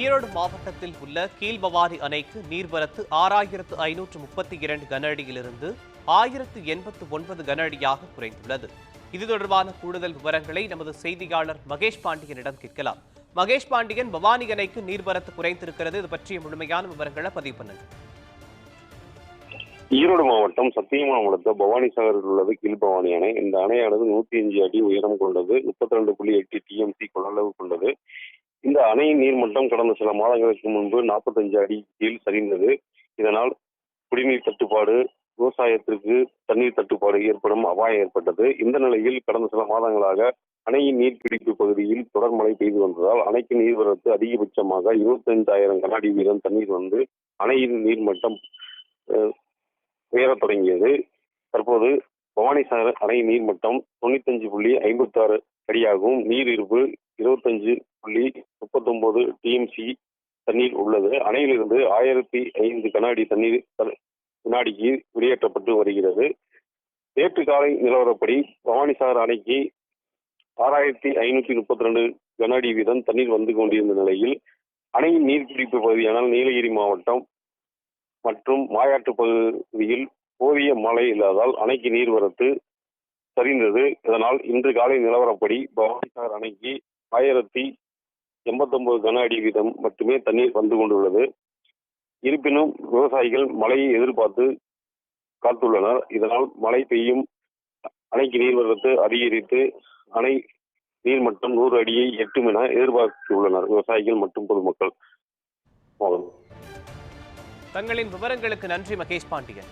ஈரோடு மாவட்டத்தில் உள்ள கீழ்பவானி அணைக்கு நீர்வரத்து ஆறாயிரத்து ஐநூற்று முப்பத்தி இரண்டு கன அடியிலிருந்து ஆயிரத்து எண்பத்து ஒன்பது கன அடியாக குறைந்துள்ளது. இது தொடர்பான கூடுதல் விவரங்களை நமது செய்தியாளர் மகேஷ் பாண்டியனிடம் கேட்கலாம். மகேஷ் பாண்டியன் பவானி அணைக்கு நீர்வரத்து குறைந்திருக்கிறது. இது பற்றிய முழுமையான விவரங்களை பதிவு பண்ணுங்க. ஈரோடு மாவட்டம் சத்தியமங்கலம் பவானி சாகரில் உள்ளது கீழ்பவானி அணை. இந்த அணையானது நூத்தி அஞ்சு அடி உயரம் கொண்டது முப்பத்தி ரெண்டு புள்ளி எட்டு டிஎம்சி கொள்ளளவு கொண்டது. அணையின் நீர்மட்டம் கடந்த சில மாதங்களுக்கு முன்பு நாற்பத்தஞ்சு அடி கீழ் சரிந்தது. இதனால் குடிநீர் தட்டுப்பாடு விவசாயத்திற்கு தண்ணீர் தட்டுப்பாடு ஏற்படும் அபாயம் ஏற்பட்டது. இந்த நிலையில் கடந்த சில மாதங்களாக அணையின் நீர்பிடிப்பு பகுதியில் தொடர் மழை பெய்து வந்ததால் அணைக்கு நீர்வரத்து அதிகபட்சமாக இருபத்தைந்தாயிரம் கண்ணாடி வீதம் தண்ணீர் வந்து அணையின் நீர்மட்டம் உயரத் தொடங்கியது. தற்போது பவானி சாகர் அணை நீர்மட்டம் தொண்ணூத்தஞ்சு புள்ளி ஐம்பத்தாறு அடியாகவும் நீர் இருப்பு இருபத்தஞ்சு புள்ளி முப்பத்தொன்பது டிஎம்சி தண்ணீர் உள்ளது. அணையிலிருந்து ஆயிரத்தி ஐந்து கன அடி தண்ணீர் வினாடிக்கு வெளியேற்றப்பட்டு வருகிறது. நேற்று காலை நிலவரப்படி பவானிசாகர் அணைக்கு ஆறாயிரத்தி ஐநூற்றி முப்பத்தி ரெண்டு கன அடி வீதம் தண்ணீர் வந்து கொண்டிருந்த நிலையில் அணையின் நீர்பிடிப்பு பகுதியான நீலகிரி மாவட்டம் மற்றும் மாயாட்டு பகுதியில் போதிய மழை இல்லாதால் அணைக்கு நீர்வரத்து சரிந்தது. இதனால் இன்று காலை நிலவரப்படி பவானிசாகர் அணைக்கு ஆயிரத்தி எண்பத்தொன்பது கன அடி வீதம் மட்டுமே தண்ணீர் வந்து கொண்டுள்ளது. இருப்பினும் விவசாயிகள் மழையை எதிர்பார்த்து காத்துள்ளனர். இதனால் மழை பெய்யும் அணைக்கு நீர்வரத்து அதிகரித்து அணை நீர்மட்டம் நூறு அடியை எட்டும் என எதிர்பார்த்துள்ளனர் விவசாயிகள் மற்றும் பொதுமக்கள். தங்களின் விவரங்களுக்கு நன்றி மகேஷ் பாண்டியன்.